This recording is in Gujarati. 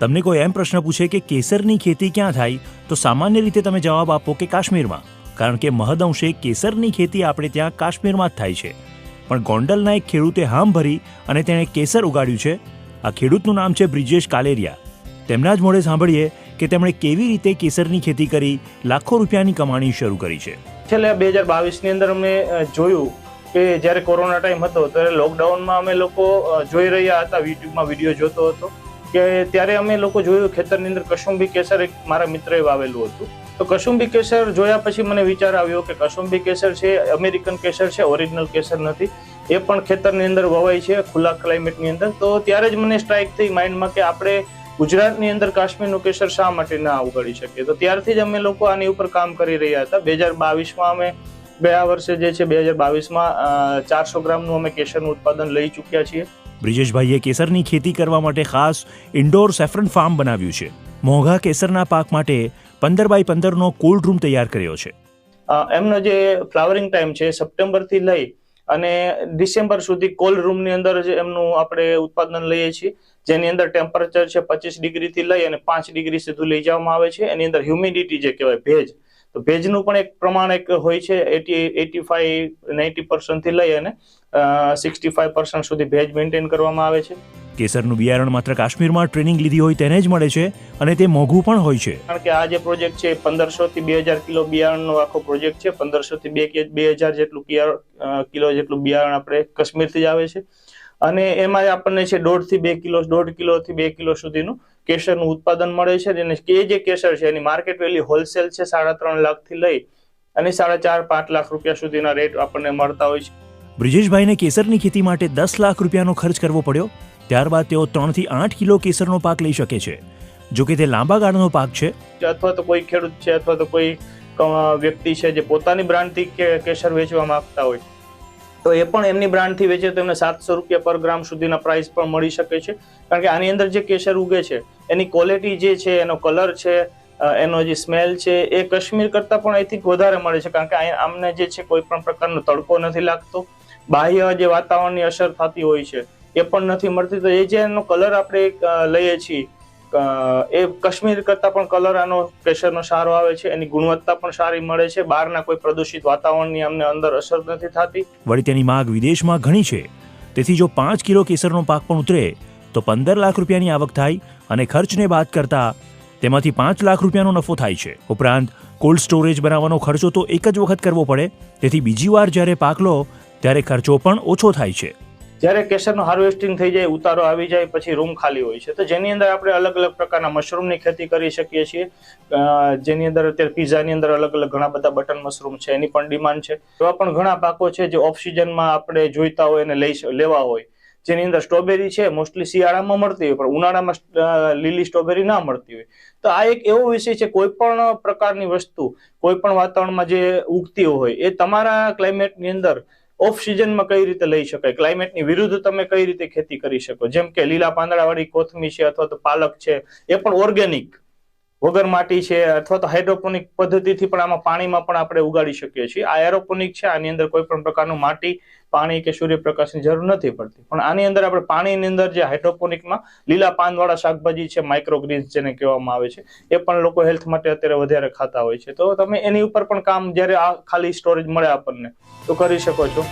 તમને કોઈ એમ પ્રશ્ન પૂછે કે કેસરની ખેતી ક્યાં થાય, તો સામાન્ય રીતે તમે જવાબ આપો કે કાશ્મીરમાં, કારણ કે મહદઅંશે કેસરની ખેતી આપણે ત્યાં કાશ્મીરમાં જ થાય છે. પણ ગોંડલના એક ખેડૂતે હામ ભરી અને તેણે કેસર ઉગાડ્યું છે. આ ખેડૂતનું નામ છે બ્રિજેશ કાલેરિયા. તેમના જ મોઢે સાંભળીએ કે તેમણે કેવી રીતે કેસરની ખેતી કરી, લાખો રૂપિયાની કમાણી શરૂ કરી છે. છેલ્લે બે હજાર બાવીસની અંદર અમે જોયું કે જ્યારે કોરોના ટાઈમ હતો ત્યારે લોકડાઉનમાં અમે લોકો જોઈ રહ્યા હતા, યુટ્યુબમાં વીડિયો જોતો હતો કે ત્યારે અમે લોકો જોયું ખેતરની અંદર કશુંબી કેસર એક મારા મિત્રએ વાવેલું હતું. તો કશુંબી કેસર જોયા પછી મને વિચાર આવ્યો કે કશુંબી કેસર છે, અમેરિકન કેસર છે, ઓરિજિનલ કેસર નથી. એ પણ ખેતરની અંદર વવાય છે, ખુલ્લા ક્લાઇમેટની અંદર. તો ત્યારે જ મને સ્ટ્રાઇક થઈ માઇન્ડમાં કે આપણે ગુજરાતની અંદર કાશ્મીરનું કેસર શા માટે ના ઉગાડી શકીએ? તો ત્યારથી જ અમે લોકો આની ઉપર કામ કરી રહ્યા હતા. બે હજાર બાવીસમાં અમે ગયા વર્ષે જે છે બે હજાર બાવીસમાં ચારસો ગ્રામનું અમે કેસરનું ઉત્પાદન લઈ ચૂક્યા છીએ. બ્રિજેશભાઈએ કેસરની ખેતી કરવા માટે ખાસ ઇન્ડોર સેફરન ફાર્મ બનાવ્યું છે. મોંઘા કેસરના પાક માટે પંદર બાય પંદરનો કોલ્ડ રૂમ તૈયાર કર્યો છે. એમનો જે ફ્લાવરિંગ ટાઈમ છે સપ્ટેમ્બરથી લઈ અને ડિસેમ્બર સુધી કોલ્ડ રૂમની અંદર જ એમનું આપણે ઉત્પાદન લઈએ છીએ. જેની અંદર ટેમ્પરેચર છે પચીસ ડિગ્રીથી લઈ અને પાંચ ડિગ્રી સુધી લઈ જવામાં આવે છે. એની અંદર હ્યુમિડિટી જે કહેવાય ભેજ તો ભેજનું પણ એક પ્રમાણ એક હોય છે એટી એટી ફાઈવ નાઇન્ટી પર્સન્ટથી લઈ અને સિક્સટી ફાઈવ પર્સન્ટ સુધી ભેજ મેન્ટેન કરવામાં આવે છે. કેસરનું બિયારણ માત્ર કાશ્મીરમાં ટ્રેનિંગ લીધી હોય તેને જ મળે છે અને તે મોંઘું પણ હોય છે. કારણ કે આ જે પ્રોજેક્ટ છે પંદરસો થી બે હજાર કિલો બિયારણનો આખો પ્રોજેક્ટ છે. પંદરસો થી બે બે હજાર જેટલું કિલો જેટલું બિયારણ આપણે કાશ્મીરથી જ આવે છે. અને એમાં આપણને છે દોઢથી બે કિલો દોઢ કિલો થી બે કિલો સુધીનું કેસરનું ઉત્પાદન મળે છે. અને એ જે કેસર છે એની માર્કેટ વેલ્યુ હોલસેલ છે સાડા ત્રણ લાખથી લઈ અને સાડા ચાર પાંચ લાખ રૂપિયા સુધીના રેટ આપણને મળતા હોય છે. બ્રિજેશભાઈને કેસરની ખેતી માટે દસ લાખ રૂપિયાનો ખર્ચ કરવો પડ્યો. ત્યારબાદ તેઓ ત્રણથી આઠ કિલો કેસરનો પાક લઈ શકે છે. જો કે તે લાંબા ગાળાનો પાક છે. અથવા તો કોઈ ખેડૂત છે અથવા તો કોઈ વ્યક્તિ છે જે પોતાની બ્રાન્ડથી કેસર વેચવા માંગતા હોય. તો એ પણ એમની બ્રાન્ડથી વેચે, તો એમને સાતસો રૂપિયા પર ગ્રામ સુધીના પ્રાઇસ પણ મળી શકે છે. કારણ કે આની અંદર જે કેસર ઉગે છે, એની ક્વોલિટી જે છે, એનો કલર છે એનો જે સ્મેલ છે, એ કાશ્મીર કરતાં પણ થિંક વધારે મળે છે. કારણ કે આમને જે છે, કોઈ પણ પ્રકારનો તડકો નથી લાગતો. બાહ્ય જે વાતાવરણની અસર થતી હોય છે, એ પણ નથી મળતી. તો એ જે એનો કલર આપણે લઈએ છીએ એ કાશ્મીર કરતાં પણ કલર આનો કેસરનો સારો આવે છે, એની ગુણવત્તા પણ સારી મળે છે, બહારના કોઈ પ્રદૂષિત વાતાવરણની અમને અંદર અસર નથી થતી. વળી તેની માગ વિદેશમાં ઘણી છે. તેથી જો પાંચ કિલો કેસરનો પાક પણ ઉતરે, તો પંદર લાખ રૂપિયાની આવક થાય અને ખર્ચને બાદ કરતા તેમાંથી પાંચ લાખ રૂપિયાનો નફો થાય છે. ઉપરાંત કોલ્ડ સ્ટોરેજ બનાવવાનો ખર્ચો તો એક જ વખત કરવો પડે. તેથી બીજી વાર જ્યારે પાક લો, ત્યારે ખર્ચો પણ ઓછો થાય છે. જ્યારે કેસરનું હાર્વેસ્ટિંગ થઈ જાય, ઉતારો આવી જાય, પછી રૂમ ખાલી હોય છે. તો જેની અંદર આપણે અલગ અલગ પ્રકારના મશરૂમની ખેતી કરી શકીએ છીએ. જેની અંદર અત્યારે પીઝાની અંદર અલગ અલગ ઘણા બધા બટન મશરૂમ છે, એની પણ ડિમાન્ડ છે. એવા પણ ઘણા પાકો છે જે ઓફ સિઝનમાં આપણે જોઈતા હોય અને લઈ લેવા હોય. જેની અંદર સ્ટ્રોબેરી છે, મોસ્ટલી શિયાળામાં મળતી હોય, પણ ઉનાળામાં લીલી સ્ટ્રોબેરી ના મળતી હોય. તો આ એક એવો વિષય છે, કોઈ પણ પ્રકારની વસ્તુ, કોઈ પણ વાતાવરણમાં જે ઉગતી હોય, એ તમારા ક્લાઇમેટની અંદર ઓફ સિઝનમાં કઈ રીતે લઈ શકાય? ક્લાઇમેટની વિરુદ્ધ તમે કઈ રીતે ખેતી કરી શકો? જેમ કે લીલા પાંદડાવાળી કોથમી છે અથવા તો પાલક છે, એ પણ ઓર્ગેનિક વગર માટી છે અથવા તો હાઇડ્રોપોનિક પદ્ધતિથી પણ આમાં પાણીમાં પણ આપણે ઉગાડી શકીએ છીએ. આ એરોપોનિક છે, આની અંદર કોઈ પણ પ્રકારનું માટી પાણી કે સૂર્યપ્રકાશની જરૂર નથી પડતી. પણ આની અંદર આપણે પાણીની અંદર જે હાઇડ્રોપોનિકમાં લીલા પાનવાળા શાકભાજી છે માઇક્રોગ્રીન્સ જેને કહેવામાં આવે છે, એ પણ લોકો હેલ્થ માટે અત્યારે વધારે ખાતા હોય છે. તો તમે એની ઉપર પણ કામ જ્યારે આ ખાલી સ્ટોરેજ મળે આપણને, તો કરી શકો છો.